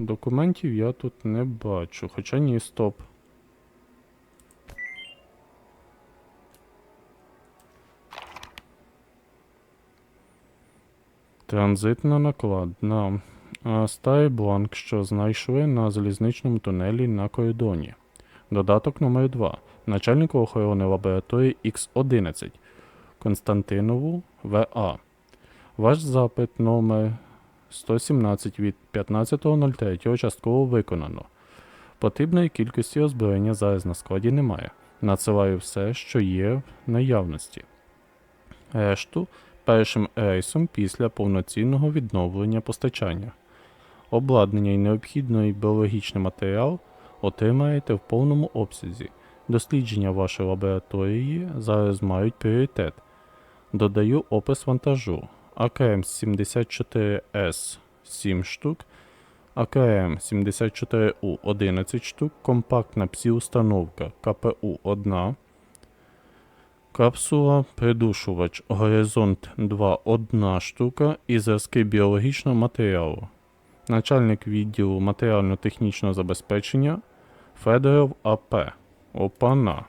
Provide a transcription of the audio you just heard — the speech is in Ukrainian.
Документів я тут не бачу, хоча ні, стоп. Транзитна накладна. А, бланк, що знайшли на залізничному тунелі на кордоні. Додаток номер 2 Начальнику охорони лабораторії Х11 Константинову ВА. Ваш запит номер 117 від 15.03 частково виконано. Потрібної кількості озброєння зараз на складі немає. Надсилаю все, що є в наявності. Решту першим рейсом після повноцінного відновлення постачання. Обладнання і необхідний біологічний матеріал отримаєте в повному обсязі. Дослідження вашої лабораторії зараз мають пріоритет. Додаю опис вантажу. АКМ 74С 7 штук, АКМ 74У 11 штук, компактна псі-установка КПУ 1, капсула придушувач Горизонт 2 1 штука і зразки біологічного матеріалу. Начальник відділу матеріально-технічного забезпечення Федоров АП. Опана.